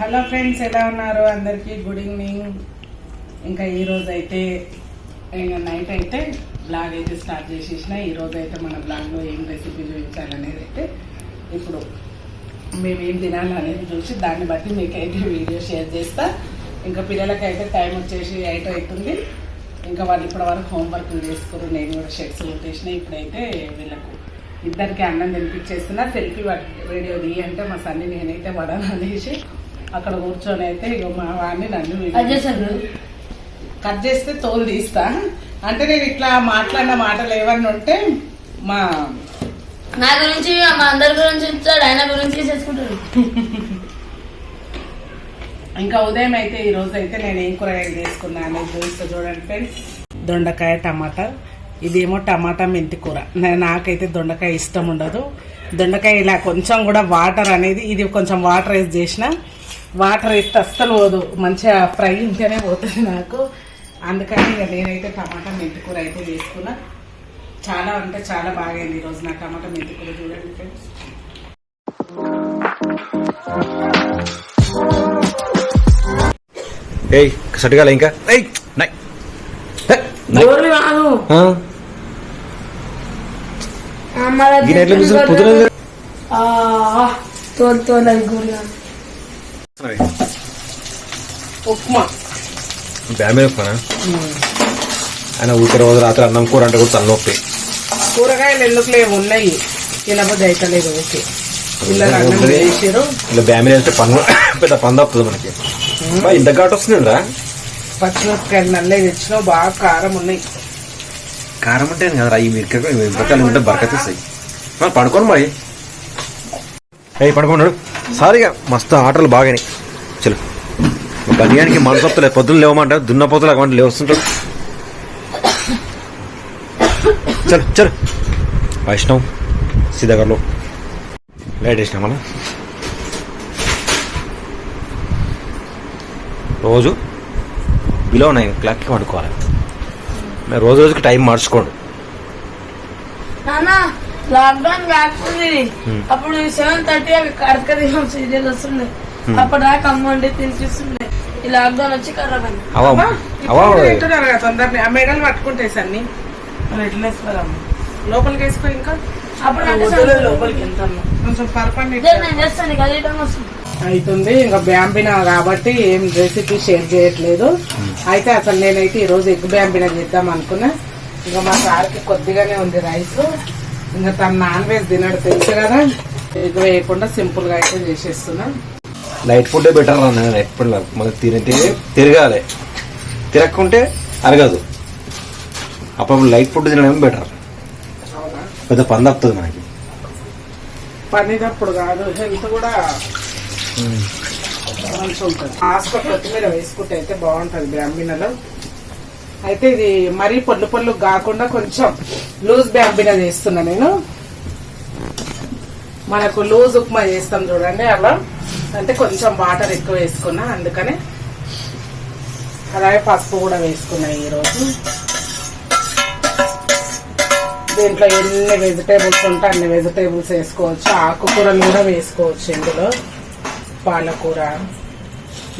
Hello friends ఎలా ఉన్నారు? అందరికీ గుడ్ ఈవినింగ్ ఇంకా ఈ రోజు అయితే ఇంకా నైట్ అయితే బ్లాగ్ అయితే స్టార్ట్ చేసేసిన. ఈ రోజు అయితే మన బ్లాగ్లో ఏం రెసిపీ చూపించాలనేది అయితే ఇప్పుడు మేము ఏం తినాలనేది చూసి దాన్ని బట్టి మీకైతే వీడియో షేర్ చేస్తా. ఇంకా పిల్లలకైతే టైం వచ్చేసి ఎయిట్ అవుతుంది. ఇంకా వాళ్ళు ఇప్పటి వరకు హోంవర్క్ చేసుకోరు నేను కూడా షర్ట్స్ కొట్టేసిన ఇప్పుడైతే వీళ్ళకు ఇద్దరికి అన్నం తినిపించేస్తున్నా. సెల్ఫీ వీడియో తీయంటే అంటే మా సన్ని నేనైతే పడాను అనేసి అక్కడ కూర్చొని అయితే ఇక మా వాడిని నన్ను కట్ చేస్తే తోలు తీస్తా. అంటే నేను ఇట్లా మాట్లాడిన మాటలు ఏమన్నా ఉంటే మా నా గురించి మా అందరి గురించి ఇస్తాడు ఆయన గురించి చేసుకుంటాడు. ఇంకా ఉదయం అయితే ఈ రోజు అయితే నేను ఏం కూరగాయలు తీసుకున్నా అనేది చూస్తే చూడండి ఫ్రెండ్స్ దొండకాయ టమాటా. ఇదేమో టమాటా మెంతి కూర. నాకైతే దొండకాయ ఇష్టం ఉండదు. దొండకాయ ఇలా కొంచెం కూడా వాటర్ అనేది ఇది కొంచెం వాటర్ వేసి చేసిన. వాటర్ వేస్తే అస్సలు పోదు. మంచిగా ఫ్రై ఉంటేనే పోతుంది నాకు. అందుకని ఇక నేనైతే టమాటా మెంతి కూర అయితే తీసుకున్నా చాలా అంటే చాలా బాగైంది ఈరోజు నా టమాటా మెంతి కూర చూడండి ఫ్రెండ్స్. ఏయ్ ఇంకా. ఏయ్ నై. పొద్దున తోలు తోలు అది. ఉప్మా. బ్యామే పనా ఆయన ఊరికే రోజు రాత్రి అన్నం కూర అంటే కూడా తలనొప్పి. కూరగాయలు ఎందుకు లేవు ఉన్నాయి? తినబుద్ధి అయితలేదు ఓకే ఇలా బ్యామే అంటే పన్ను పెద్ద పని తప్పుతుంది మనకి. ఇంత ఘాటు వస్తుందిరా పచ్చిమిరపకాయలు నల్లే తెచ్చినావు బాగా కారం ఉన్నాయి. కారం అంటే కదా ఈ మిరకాయ మిరపకాయలు ఉంటే బరకతిస్తాయి. మరి పడుకోను మరి. ఏయ్ పడుకున్నాడు సారీగా మస్తు ఆటలు బాగానే చలో. బనియానికి మనసొత్తలే పొద్దున్న లేవమంట దున్నపోతులు అక్కడ లేవస్తుంటారు చల్ చలు. వైష్ణవ్ సీతాగర్లో లైట్ వేసినా మళ్ళా? రోజు బిలో నైన్ క్లాక్కి పడుకోవాలి. రోజు రోజుకి టైం మార్చుకోండి. లాక్డౌన్ కాకపోతే. అప్పుడు సెవెన్ థర్టీ అవి కడక దిగం సీరియల్ వస్తుండే. అప్పుడు దాకా అమ్మండి తినిపిస్తుండే. ఈ లాక్డౌన్ వచ్చి ఖరాబ్ అయింది కదా తొందరనే. ఆ మెడలు పట్టుకుంటాయి సన్ని. ఎట్లా వేసుకోదాం లోపలికి వేసుకో ఇంకా? అప్పుడు. లోపలికి వెళ్తాను. కొంచెం పరపండి ఇదే నేను చేస్తాను వస్తుంది. అవుతుంది ఇంకా బ్యాంబినా కాబట్టి ఏం రెసిపీ షేర్ చేయట్లేదు. అయితే అసలు నేనైతే ఈ రోజు ఎగ్ బ్యాంబినా చేద్దాం అనుకున్నా. ఇంకా మా సార్కి కొద్దిగానే ఉంది రైస్. ఇంకా తను నాన్ వెజ్ తినడు తెలుసు కదా? ఎగ్ వేయకుండా సింపుల్గా అయితే చేసేస్తున్నా. లైట్ ఫుడ్ బెటర్ అన్న ఎప్పుడు మనకి తినితే తిరగాలి. తిరగకుంటే అరగదు. అప్పుడు లైట్ ఫుడ్ తినడం బెటర్ పెద్ద పని తప్పుతుంది మనకి. పనిదప్పుడు కాదు హెల్త్ కూడా మంచిగా ఉంటుంది హాస్పిటల్ కొత్తిమీర వేసుకుంటే అయితే బాగుంటుంది బ్యాంబినలో అయితే ఇది మరీ పొల్లు పొల్లు కాకుండా కొంచెం లూజ్ బ్యాంబినా చేస్తున్నా నేను. మనకు లూజ్ ఉప్మా చేస్తాం చూడండి అలా. అంటే కొంచెం వాటర్ ఎక్కువ వేసుకున్నా అందుకనే అలాగే పసుపు కూడా వేసుకున్నా ఈరోజు. దీంట్లో ఎన్ని వెజిటేబుల్స్ ఉంటే అన్ని వెజిటేబుల్స్ వేసుకోవచ్చు. ఆకుకూరలు కూడా వేసుకోవచ్చు ఇందులో. పాలకూర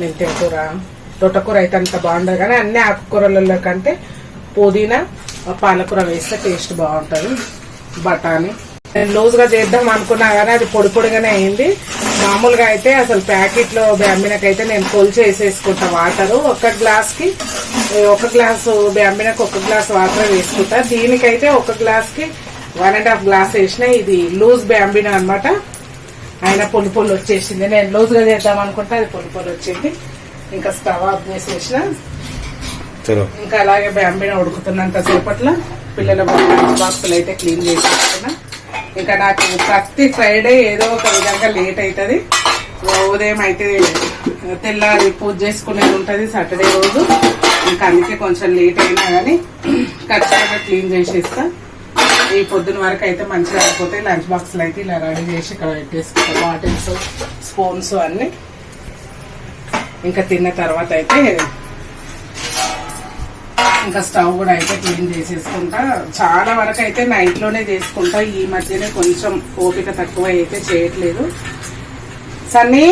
మెంతి కూర తోటకూర అయితే అంత బాగుండదు కానీ అన్ని ఆకుకూరలలో కంటే పుదీనా పాలకూర వేస్తే టేస్ట్ బాగుంటుంది. బఠానీ. నేను లూజ్గా చేద్దాం అనుకున్నా కానీ అది పొడి పొడిగానే అయింది. మామూలుగా అయితే అసలు ప్యాకెట్లో బ్యాంబినకైతే నేను కొలిచి వేసేసుకుంటా వాటర్. ఒక గ్లాస్కి ఒక గ్లాసు బ్యాంబినకు ఒక గ్లాస్ వాటర్ వేసుకుంటా. దీనికైతే ఒక గ్లాస్కి వన్ అండ్ హాఫ్ గ్లాస్ వేసిన ఇది లూజ్ బ్యాంబినా అనమాట ఆయన పొలి పొడి వచ్చేసింది. నేను లూజ్గా చేద్దాం అనుకుంటే అది పొలి పొడి వచ్చింది ఇంకా స్టవ్ ఆఫ్ చేసేసిన. ఇంకా అలాగే బ్యాంబిన ఉడుకుతున్నంత సేపట్లో పిల్లల బాక్సులు అయితే క్లీన్ చేసేస్తున్నా. ఇంకా నాకు ప్రతి ఫ్రైడే ఏదో ఒక విధంగా లేట్ అవుతుంది ఉదయం అయితే తెల్లారి పూజ చేసుకునేది ఉంటుంది సాటర్డే రోజు. ఇంకా అందుకే కొంచెం లేట్ అయినా కానీ ఖచ్చితంగా క్లీన్ చేసేస్తా. ఈ పొద్దున వరకు అయితే మంచిగా అయిపోతాయి. లంచ్ బాక్స్లు అయితే ఇలా రెడీ చేసి ఇక్కడ పెట్టేసుకుంటా. బాటిల్స్ స్పూన్స్ అన్ని. ఇంకా తిన్న తర్వాత అయితే ఇంకా స్టవ్ కూడా అయితే క్లీన్ చేసేసుకుంటా. చాలా వరకు అయితే నైట్లోనే చేసుకుంటా. ఈ మధ్యనే కొంచెం ఓపిక తక్కువ అయితే చేయట్లేదు. సన్నీ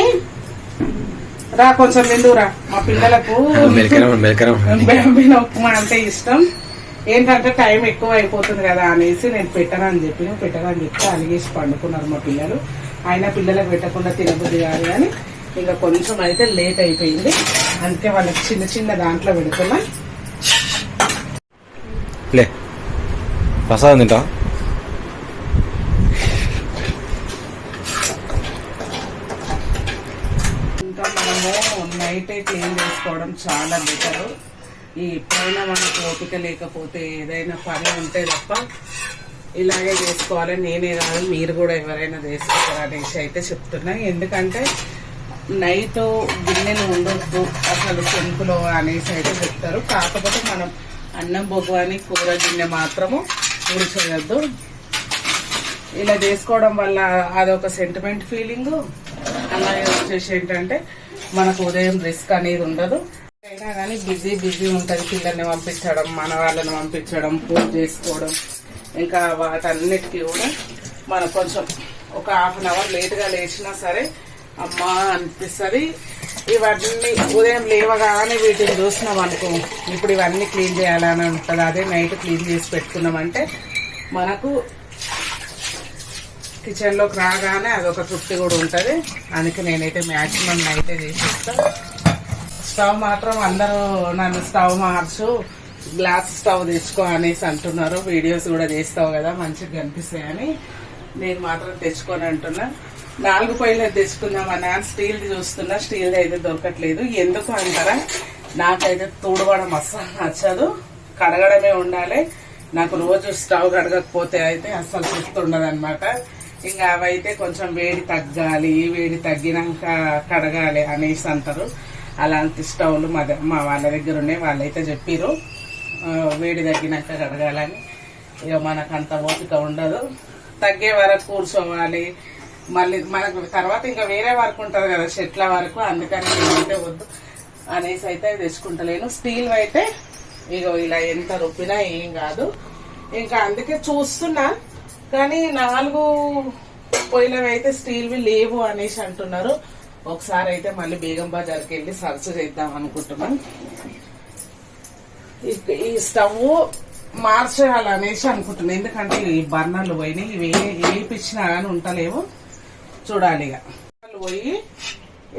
రా కొంచెం నిండురా మా పిల్లలకు ఉప్మా అంటే ఇష్టం. ఏంటంటే టైం ఎక్కువ అయిపోతుంది కదా అనేసి నేను పెట్టనని చెప్పి పెట్టనని చెప్తే అలిగేసి పండుకున్నారు మా పిల్లలు. అయినా పిల్లలకు పెట్టకుండా తినబుద్ది కాదు కానీ ఇంకా కొంచెం అయితే లేట్ అయిపోయింది. అందుకే వాళ్ళకి చిన్న చిన్న దాంట్లో పెడుతున్నా. లే ప్రసాదం తింటా ఇంకా మనము నైట్ క్లీన్ చేసుకోవడం చాలా బెటర్. ఈ పైన మనకు ఓపిక లేకపోతే ఏదైనా పని ఉంటే తప్ప ఇలాగే చేసుకోవాలి నేనే కాదు మీరు కూడా ఎవరైనా చేసుకోవాలి అనేసి అయితే చెప్తున్నా. ఎందుకంటే నైట్ గిన్నెలు ఉండొద్దు అసలు సింపులో అనేసి అయితే చెప్తారు కాకపోతే మనం అన్నం బొగ్వాని కూర గిన్నె మాత్రము ఊడ్చేయద్దు. ఇలా చేసుకోవడం వల్ల అదొక సెంటిమెంట్ ఫీలింగ్ అలాగే వచ్చేసి ఏంటంటే మనకు ఉదయం రిస్క్ అనేది ఉండదు. అయినా కానీ బిజీ బిజీ ఉంటుంది పిల్లల్ని పంపించడం మన వాళ్ళని పంపించడం పూజ చేసుకోవడం ఇంకా వాటన్నిటికీ కూడా మనకు కొంచెం ఒక హాఫ్ అన్ అవర్ లేట్గా లేచినా సరే అమ్మా అనిపిస్తుంది. ఇవన్నీ ఉదయం లేవగానే వీటిని చూసినాం అనుకో. ఇప్పుడు ఇవన్నీ క్లీన్ చేయాలని ఉంటుంది. అదే నైట్ క్లీన్ చేసి పెట్టుకున్నామంటే మనకు కిచెన్లోకి రాగానే అదొక తృప్తి కూడా ఉంటుంది. అందుకే నేనైతే మ్యాక్సిమం నైటే చేసేస్తా. స్టవ్ మాత్రం అందరూ నన్ను స్టవ్ మార్చు గ్లాస్ స్టవ్ తెచ్చుకో అనేసి అంటున్నారు. వీడియోస్ కూడా చేస్తావు కదా మంచిగా కనిపిస్తాయని. నేను మాత్రం తెచ్చుకొని అంటున్నా. నాలుగు పొయ్యిలు తెచ్చుకుందాం అన్న. స్టీల్ చూస్తున్నా స్టీల్ అయితే దొరకట్లేదు. ఎందుకు అంటారా? నాకైతే తుడవడం అస్సలు నచ్చదు. కడగడమే ఉండాలి. నాకు రోజు స్టవ్ కడగకపోతే అయితే అస్సలు తృప్తి ఉండదు అనమాట ఇంకా అవైతే కొంచెం వేడి తగ్గాలి. వేడి తగ్గినాక కడగాలి అనేసి అంటారు. అలాంటి స్టవ్లు మా మా వాళ్ళ దగ్గర ఉన్నాయి. వాళ్ళైతే చెప్పిర్రు వేడి తగ్గినాక కడగాలని. ఇక మనకు అంత ఓపిక ఉండదు. తగ్గే వరకు కూర్చోవాలి. మళ్ళీ మనకు తర్వాత ఇంకా వేరే వర్క్ ఉంటుంది కదా చెట్ల వరకు అందుకని నేనైతే వద్దు అనేసి అయితే తెచ్చుకుంటలేను. స్టీల్ అయితే ఇగో ఇలా ఎంత రుబ్బినా ఏం కాదు. ఇంకా అందుకే చూస్తున్నా కానీ నాలుగు పొయ్యిలవి అయితే స్టీల్వి లేవు అనేసి అంటున్నారు. ఒకసారి అయితే మళ్ళీ బేగం బజార్కి వెళ్ళి సర్చ్ చేద్దాం అనుకుంటున్నాం. ఈ- స్టవ్ మార్చేయాలనేసి అనుకుంటున్నాను ఎందుకంటే ఈ బర్నర్లు పోయినాయి ఇవి ఏ వేయించినా కానీ ఉంటలేవు. చూడాలి ఇక పోయి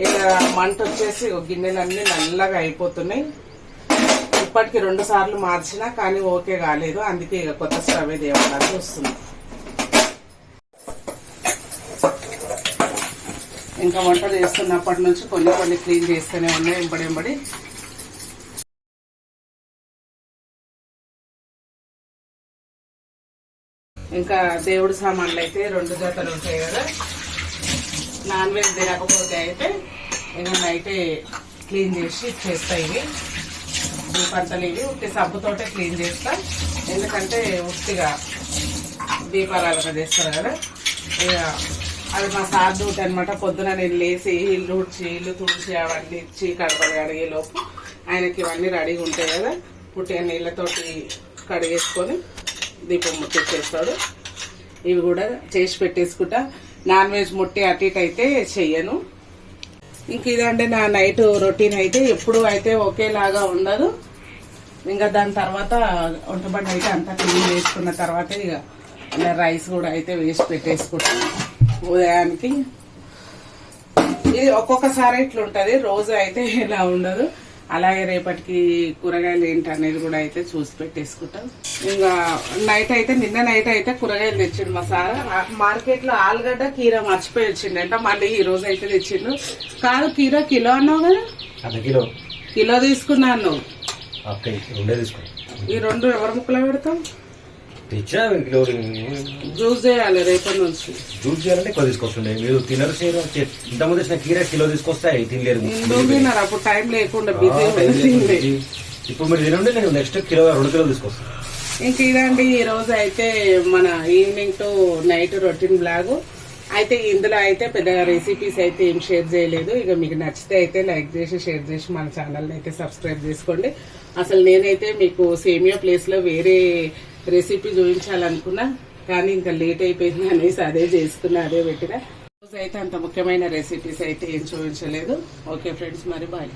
ఇక మంట వచ్చేసి గిన్నెలన్నీ నల్లగా అయిపోతున్నాయి. ఇప్పటికి రెండు సార్లు మార్చినా కానీ ఓకే కాలేదు. అందుకే ఇక కొత్త స్టవ్ తేవాలని వస్తుంది. ఇంకా వంట చేస్తున్నప్పటి నుంచి కొన్ని కొన్ని క్లీన్ చేస్తూనే ఉన్నాయి ఎంబడి ఎంబడి. ఇంకా దేవుడి సామాన్లు అయితే రెండు జతలు ఉంటాయి కదా. నాన్ వెజ్ తినకపోతే అయితే ఇంకా అయితే క్లీన్ చేసి చేస్తా ఇవి. దీపంతలు ఇవి ఉట్టి సబ్బుతోటే క్లీన్ చేస్తా. ఎందుకంటే ఉట్టిగా దీపారాధన చేస్తారు కదా. ఇక అది మా సార్ డ్యూటీ అనమాట పొద్దున నేను లేచి ఇల్లు ఊడ్చి ఇల్లు తుడిచి అవన్నీ ఇచ్చి కడపలు అడిగే లోపు ఆయనకి ఇవన్నీ రెడీగా ఉంటాయి కదా. పుట్టిన నీళ్ళతోటి కడిగేసుకొని దీపం ముట్టించేస్తాడు ఇవి కూడా చేసి పెట్టేసుకుంటా. నాన్ వెజ్ ముట్టి అటు ఇటు అయితే చెయ్యను. ఇంక ఇదంటే నా నైట్ రొటీన్ అయితే ఎప్పుడు అయితే ఒకేలాగా ఉండదు. ఇంకా దాని తర్వాత వంటబండి అయితే అంతా క్లీన్ చేసుకున్న తర్వాత ఇక రైస్ కూడా అయితే వేసి పెట్టేసుకుంటాను ఉదయానికి. ఇది ఒక్కొక్కసారి ఇట్లా రోజు అయితే ఇలా ఉండదు. అలాగే రేపటికి కూరగాయలు ఏంటి అనేది కూడా అయితే చూసి పెట్టేసుకుంటాం. ఇంకా నైట్ అయితే నిన్న నైట్ అయితే కూరగాయలు తెచ్చిండు మా సార్. మార్కెట్లో ఆలుగడ్డ కీర మర్చిపోయి వచ్చిండు అంటే మళ్ళీ ఈ రోజు అయితే తెచ్చిండు. కాదు కీర కిలో అన్నావు కదా? కిలో. కిలో తీసుకున్నాను. ఈ రెండు ఎవరి ముక్కలో పెడతాం? తెచ్చినా కిలో జ్యూస్ చేయాలి రేపటి నుంచి. జ్యూస్ చేయాలంటే ఎక్కువ తీసుకొస్తుండే. మీరు తినరు చేయరు. ఇంతకుముందు వచ్చిన కీర కిలో తీసుకొస్తే తినలేరు. తిన్నారు. అప్పుడు టైం లేకుండా బిజీ ఇప్పుడు మీరు తినండి నేను నెక్స్ట్ కిలో రెండు కిలో తీసుకొస్తాను. ఇంక ఇదండి ఈ రోజు అయితే మన evening to night routine blog. అయితే ఇందులో అయితే పెద్దగా రెసిపీస్ అయితే ఏం షేర్ చేయలేదు. ఇక మీకు నచ్చితే అయితే లైక్ చేసి షేర్ చేసి మన ఛానల్ని అయితే సబ్స్క్రైబ్ చేసుకోండి. అసలు నేనైతే మీకు సేమియా ప్లేస్లో వేరే రెసిపీ చూపించాలనుకున్నా కానీ ఇంకా లేట్ అయిపోయింది అనేసి అదే చేసుకున్నా అదే పెట్టిన. అయితే అంత ముఖ్యమైన రెసిపీస్ అయితే ఏం చూపించలేదు. ఓకే ఫ్రెండ్స్ మరి బాయ్